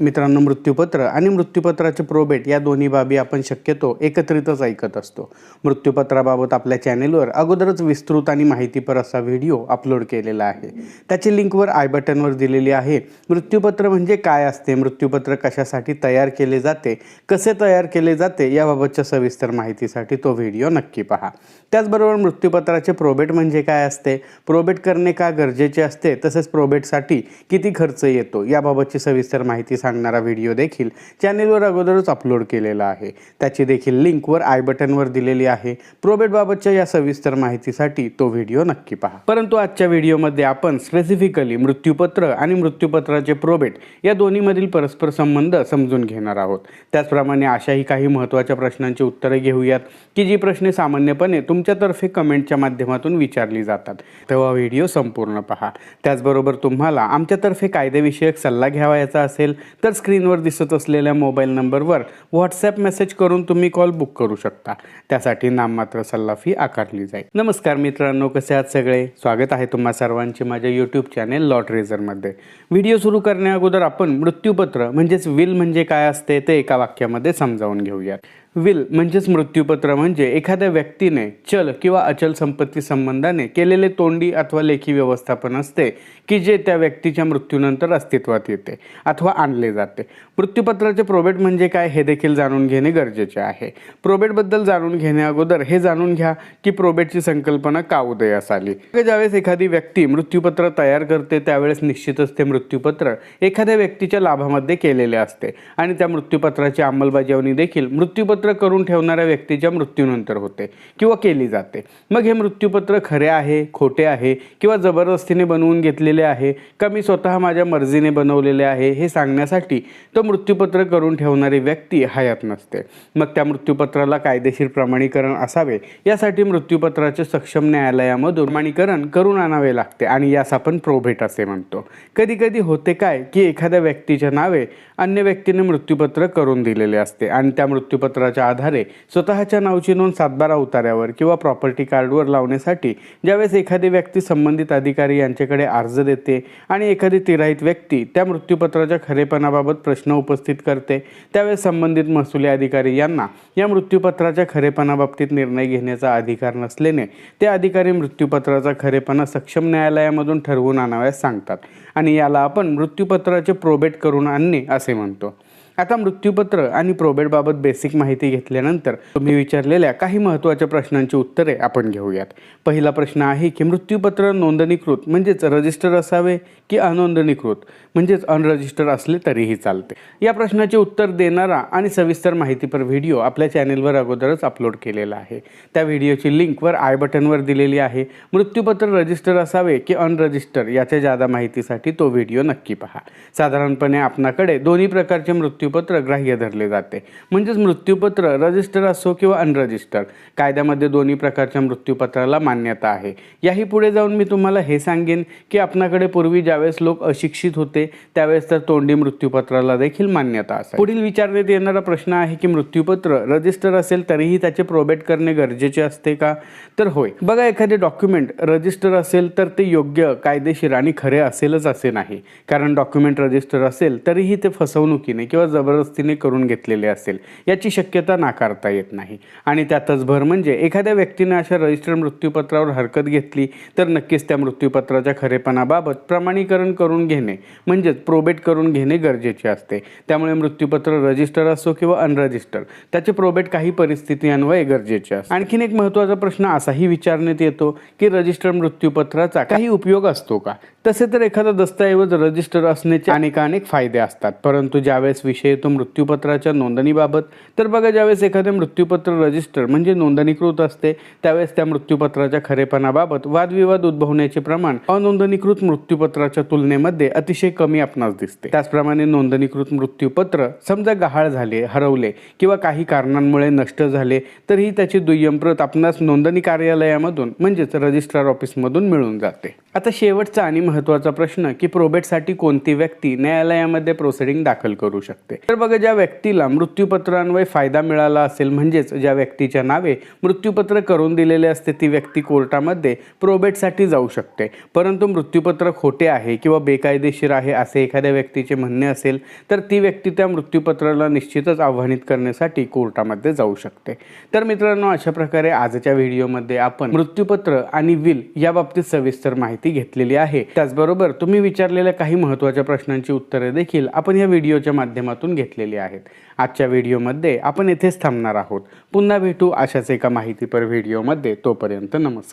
मित्रांनो मृत्यूपत्र आणि मृत्यूपत्राचे प्रोबेट या दोन्ही बाबी आपण शक्यतो एकत्रितच ऐकत असतो. मृत्यूपत्राबाबत आपल्या चॅनेलवर अगोदरच विस्तृत आणि माहितीपर असा व्हिडिओ अपलोड केलेला आहे. त्याची लिंकवर आय बटनवर दिलेली आहे. मृत्यूपत्र म्हणजे काय असते? मृत्यूपत्र कशासाठी तयार केले जाते? कसे तयार केले जाते? याबाबतच्या सविस्तर माहितीसाठी तो व्हिडिओ नक्की पहा. त्याचबरोबर मृत्यूपत्राचे प्रोबेट म्हणजे काय असते? प्रोबेट करणे का गरजेचे असते? तसेच प्रोबेटसाठी किती खर्च येतो? याबाबतची सविस्तर माहिती सांगणारा व्हिडिओ देखील चॅनेलवर अगोदरच अपलोड केलेला आहे. त्याची देखील लिंकवर आय बटनवर दिलेली आहे. प्रोबेटबाबतच्या या सविस्तर माहितीसाठी तो व्हिडिओ नक्की पहा. परंतु आजच्या व्हिडिओमध्ये आपण स्पेसिफिकली मृत्यूपत्र आणि मृत्यूपत्राचे प्रोबेट या दोन्हीमधील परस्पर संबंध समजून घेणार आहोत. त्याचप्रमाणे अशाही काही महत्त्वाच्या प्रश्नांची उत्तरे घेऊयात की जी प्रश्ने सामान्यपणे तुमच्यातर्फे कमेंटच्या माध्यमातून विचारली जातात. तेव्हा व्हिडिओ संपूर्ण पहा. त्याचबरोबर तुम्हाला आमच्यातर्फे कायदेविषयक सल्ला घ्यावायचा असेल तर स्क्रीनवर दिसत असलेल्या मोबाईल नंबरवर व्हॉट्सॲप मेसेज करून तुम्ही कॉल बुक करू शकता. त्यासाठी नाममात्र सल्ला फी आकारली जाईल. नमस्कार मित्रांनो कसे आहात सगळे? स्वागत आहे तुम्हा सर्वांचे माझ्या यूट्यूब चॅनेल लॉट रेझरमध्ये व्हिडिओ सुरू करण्या अगोदर आपण मृत्यूपत्र म्हणजेच विल म्हणजे काय असते ते एका वाक्यामध्ये समजावून घेऊयात. विल म्हणजेच मृत्यूपत्र म्हणजे एखाद्या व्यक्तीने चल किंवा अचल संपत्ती संबंधाने केलेले तोंडी अथवा लेखी व्यवस्थापन असते की जे त्या व्यक्तीच्या मृत्यूनंतर अस्तित्वात येते अथवा आणले जाते. मृत्यूपत्राचे प्रोबेट म्हणजे काय हे देखील जाणून घेणे गरजेचे आहे. प्रोबेटबद्दल जाणून घेण्याअगोदर हे जाणून घ्या की प्रोबेटची संकल्पना का उदयास आली. म्हणजे ज्यावेळेस एखादी व्यक्ती मृत्यूपत्र तयार करते त्यावेळेस निश्चितच ते मृत्यूपत्र एखाद्या व्यक्तीच्या लाभामध्ये केलेले असते आणि त्या मृत्यूपत्राची अंमलबजावणी देखील मृत्यूपत्र करून ठेवणाऱ्या व्यक्तीच्या मृत्यूनंतर होते किंवा केली जाते. मग हे मृत्यूपत्र खरे आहे खोटे आहे किंवा जबरदस्तीने बनवून घेतलेले आहे का मी स्वतः माझ्या मर्जीने बनवलेले आहे हे सांगण्यासाठी तो मृत्यूपत्र करून ठेवणारी व्यक्ती हयात नसते. मग त्या मृत्यूपत्राला कायदेशीर प्रमाणीकरण असावे यासाठी मृत्यूपत्राचे सक्षम न्यायालयामधून प्रमाणीकरण करून आणावे लागते आणि यास आपण प्रोभेट असे म्हणतो. कधी कधी होते काय की एखाद्या व्यक्तीच्या नावे अन्य व्यक्तीने मृत्यूपत्र करून दिलेले असते आणि त्या मृत्यूपत्राच्या आधारे स्वतःच्या नावची नोंद सातबारा उतार्यावर किंवा प्रॉपर्टी कार्डवर लावण्यासाठी ज्यावेळेस एखादी व्यक्ती संबंधित अधिकारी यांच्याकडे अर्ज देते आणि एखादी तिराहित व्यक्ती त्या मृत्यूपत्राच्या खरेपणाबाबत प्रश्न उपस्थित करते त्यावेळेस संबंधित महसुली अधिकारी यांना या मृत्यूपत्राच्या खरेपणाबाबतीत निर्णय घेण्याचा अधिकार नसल्याने ते अधिकारी मृत्यूपत्राचा खरेपणा सक्षम न्यायालयामधून ठरवून आणाव्यास सांगतात आणि याला आपण मृत्यूपत्राचे प्रोबेट करून आणणे असे म्हणतो. आता मृत्यूपत्र आणि प्रोबेटबाबत बेसिक माहिती घेतल्यानंतर तुम्ही विचारलेल्या काही महत्त्वाच्या प्रश्नांची उत्तरे आपण घेऊयात. पहिला प्रश्न आहे की मृत्यूपत्र नोंदणीकृत म्हणजेच रजिस्टर असावे की अनोंदणीकृत म्हणजेच अनरजिस्टर असले तरीही चालते? या प्रश्नाचे उत्तर देणारा आणि सविस्तर माहितीपर व्हिडिओ आपल्या चॅनेलवर अगोदरच अपलोड केलेला आहे. त्या व्हिडिओची लिंकवर आय बटनवर दिलेली आहे. मृत्यूपत्र रजिस्टर असावे की अनरजिस्टर याच्या जादा माहितीसाठी तो व्हिडिओ नक्की पहा. साधारणपणे आपणाकडे दोन्ही प्रकारचे मृत्यू मृत्यूपत्र ग्राह्य धरले जाते. म्हणजेच मृत्यूपत्र रजिस्टर असो किंवा अनरजिस्टर कायद्यामध्ये दोन्ही प्रकारच्या मृत्यूपत्राला मान्यता आहे. याही पुढे जाऊन मी तुम्हाला हे सांगेन की आपणाकडे पूर्वी ज्यावेळेस लोक अशिक्षित होते त्यावेळेस तर तोंडी मृत्यूपत्राला देखील मान्यता असेल पुढील विचारण्यात येणारा प्रश्न आहे की मृत्यूपत्र रजिस्टर असेल तरीही त्याचे प्रोबेट करणे गरजेचे असते का? तर होय. बघा एखादे डॉक्युमेंट रजिस्टर असेल तर ते योग्य कायदेशीर आणि खरे असेलच असे नाही. कारण डॉक्युमेंट रजिस्टर असेल तरीही ते फसवणुकीने किंवा जबरदस्तीने करून घेतलेले असेल याची शक्यता नाकारता येत नाही. आणि त्यातच भर म्हणजे एखाद्या व्यक्तीने अशा रजिस्टर मृत्यूपत्रावर हरकत घेतली तर नक्कीच त्या मृत्यूपत्राच्या खरेपणाबाबत प्रमाणीकरण करून घेणे म्हणजेच प्रोबेट करून घेणे गरजेचे असते. त्यामुळे मृत्यूपत्र रजिस्टर असो किंवा अनरजिस्टर त्याचे प्रोबेट काही परिस्थिती अन्वये गरजेचे असते. आणखीन एक महत्त्वाचा प्रश्न असाही विचारण्यात येतो की रजिस्टर मृत्यूपत्राचा काही उपयोग असतो का? तसे तर एखादा दस्तऐवज रजिस्टर असण्याचे अनेक अनेक फायदे असतात परंतु ज्यावेळेस विषय येतो मृत्यूपत्राच्या नोंदणीबाबत. तर बघा ज्यावेळेस एखादे मृत्यूपत्र रजिस्टर म्हणजे नोंदणीकृत असते त्यावेळेस त्या मृत्यूपत्राच्या खरेपणाबाबत वादविवाद उद्भवण्याचे प्रमाण अनोंदणीकृत मृत्यूपत्राच्या तुलनेमध्ये अतिशय कमी आपणास दिसते. त्याचप्रमाणे नोंदणीकृत मृत्यूपत्र समजा गहाळ झाले हरवले किंवा काही कारणांमुळे नष्ट झाले तर ही त्याची दुय्यम प्रत आपणास नोंदणी कार्यालयामधून म्हणजेच रजिस्ट्रार ऑफिसमधून मिळून जाते. आता शेवटचा आणि महत्त्वाचा प्रश्न की प्रोबेटसाठी कोणती व्यक्ती न्यायालयामध्ये प्रोसिडिंग दाखल करू शकते? शकते. तर बघा ज्या व्यक्तीला मृत्यूपत्रांवर फायदा मिळाला असेल म्हणजेच ज्या व्यक्तीच्या नावे मृत्यूपत्र करून दिलेले असते ती व्यक्ती कोर्टामध्ये प्रोबेटसाठी जाऊ शकते. परंतु मृत्यूपत्र खोटे आहे किंवा बेकायदेशीर आहे असे एखाद्या व्यक्तीचे म्हणणे असेल तर ती व्यक्ती त्या मृत्यूपत्राला निश्चितच आव्हानित करण्यासाठी कोर्टामध्ये जाऊ शकते. तर मित्रांनो अशा प्रकारे आजच्या व्हिडिओमध्ये आपण मृत्यूपत्र आणि विल या बाबतीत सविस्तर माहिती घेतलेली आहे. त्याचबरोबर तुम्ही विचारलेल्या काही महत्त्वाच्या प्रश्नांची उत्तरे देखील आपण या व्हिडिओच्या माध्यमातून माध्यमातून घेतलेली आहेत. आजच्या व्हिडिओमध्ये आपण येथेच थांबणार आहोत. पुन्हा भेटू अशाच एका माहितीपर व्हिडिओमध्ये. तोपर्यंत नमस्कार.